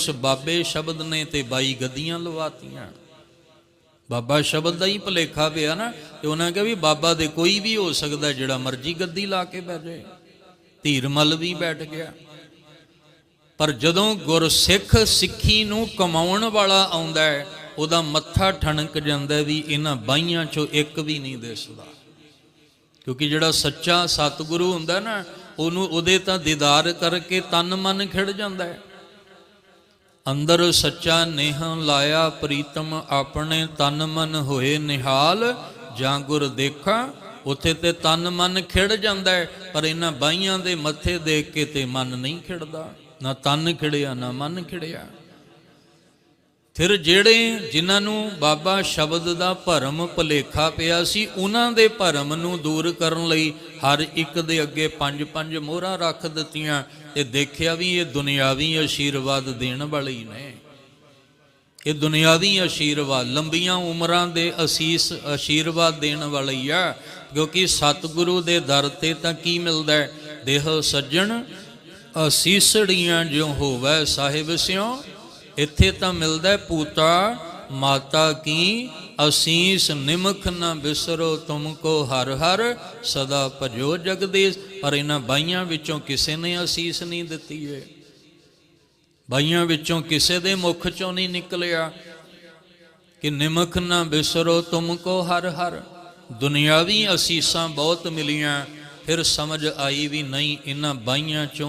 ਉਸ ਬਾਬੇ ਸ਼ਬਦ ਨੇ ਤੇ ਬਾਈ ਗੱਦੀਆਂ ਲਵਾਤੀਆਂ। ਬਾਬਾ ਸ਼ਬਦ ਦਾ ਹੀ ਭਲੇਖਾ ਪਿਆ ਨਾ, ਤੇ ਉਹਨਾਂ ਕਿਹਾ ਵੀ ਬਾਬਾ ਦੇ ਕੋਈ ਵੀ ਹੋ ਸਕਦਾ ਜਿਹੜਾ ਮਰਜ਼ੀ ਗੱਦੀ ਲਾ ਕੇ ਬਹਿ ਜਾਏ। ਧੀਰਮਲ ਵੀ ਬੈਠ ਗਿਆ। ਪਰ ਜਦੋਂ ਗੁਰਸਿੱਖ ਸਿੱਖੀ ਨੂੰ ਕਮਾਉਣ ਵਾਲਾ ਆਉਂਦਾ ਹੈ, ਉਹਦਾ ਮੱਥਾ ਠਣਕ ਜਾਂਦਾ ਵੀ ਇਹਨਾਂ ਬਾਈਆਂ ਚੋਂ ਇੱਕ ਵੀ ਨਹੀਂ ਦਿਸਦਾ। ਕਿਉਂਕਿ ਜਿਹੜਾ ਸੱਚਾ ਸਤਿਗੁਰੂ ਹੁੰਦਾ ਨਾ, ਉਹਨੂੰ ਉਹਦੇ ਤਾਂ ਦੀਦਾਰ ਕਰਕੇ ਤਨ ਮਨ ਖਿੜ ਜਾਂਦਾ ਹੈ। ਅੰਦਰ ਸੱਚਾ ਨੇਹ ਲਾਇਆ ਪ੍ਰੀਤਮ ਆਪਣੇ ਤਨ ਮਨ ਹੋਏ ਨਿਹਾਲ, ਜਾਂ ਗੁਰ ਦੇਖਾਂ, ਉੱਥੇ ਤੇ ਤਨ ਮਨ ਖਿੜ ਜਾਂਦਾ ਹੈ, ਪਰ ਇਹਨਾਂ ਬਾਈਆਂ ਦੇ ਮੱਥੇ ਦੇਖ ਕੇ ਤੇ ਮਨ ਨਹੀਂ ਖਿੜਦਾ। ਨਾ ਤਨ ਖਿੜਿਆ, ਨਾ ਮਨ ਖਿੜਿਆ। ਫਿਰ ਜਿਹੜੇ ਜਿਨ੍ਹਾਂ ਨੂੰ ਬਾਬਾ ਸ਼ਬਦ ਦਾ ਭਰਮ ਭਲੇਖਾ ਪਿਆ ਸੀ, ਉਹਨਾਂ ਦੇ ਭਰਮ ਨੂੰ ਦੂਰ ਕਰਨ ਲਈ ਹਰ ਇੱਕ ਦੇ ਅੱਗੇ ਪੰਜ ਪੰਜ ਮੋਹਰਾਂ ਰੱਖ ਦਿੱਤੀਆਂ ਤੇ ਦੇਖਿਆ ਵੀ ਇਹ ਦੁਨਿਆਵੀ ਆਸ਼ੀਰਵਾਦ ਦੇਣ ਵਾਲੇ ਨੇ। ਇਹ ਦੁਨਿਆਵੀ ਆਸ਼ੀਰਵਾਦ ਲੰਬੀਆਂ ਉਮਰਾਂ ਦੇ ਅਸੀਸ ਆਸ਼ੀਰਵਾਦ ਦੇਣ ਵਾਲੀ ਆ, ਕਿਉਂਕਿ ਸਤਿਗੁਰੂ ਦੇ ਦਰ ਤੇ ਤਾਂ ਕੀ ਮਿਲਦਾ ਹੈ? ਦੇਹ ਸੱਜਣ, ਅਸੀਸੜੀਆਂ ਜਿਉ ਹੋਵੇ ਸਾਹਿਬ ਸਿਓ ਇੱਥੇ ਤਾਂ ਮਿਲਦਾ ਪੂਤਾ, ਮਾਤਾ ਕੀ? ਅਸੀਸ ਨਿਮਖ ਨਾ ਬਿਸਰੋ ਤੁਮਕੋ ਹਰ ਹਰ, ਸਦਾ ਭਜੋ ਜਗਦੀਸ਼। ਪਰ ਇਹਨਾਂ ਬਾਈਆਂ ਵਿੱਚੋਂ ਕਿਸੇ ਨੇ ਅਸੀਸ ਨਹੀਂ ਦਿੱਤੀ ਏ। ਬਾਈਆਂ ਵਿੱਚੋਂ ਕਿਸੇ ਦੇ ਮੁਖ ਚੋਂ ਨਹੀਂ ਨਿਕਲਿਆ ਕਿ ਨਿਮਖ ਨਾ ਬਿਸਰੋ ਤੁਮਕੋ ਹਰ ਹਰ। ਦੁਨਿਆਵੀ ਅਸੀਸਾਂ ਬਹੁਤ ਮਿਲੀਆਂ, ਫਿਰ ਸਮਝ ਆਈ ਵੀ ਨਹੀਂ, ਇਹਨਾਂ ਬਾਈਆਂ ਚੋਂ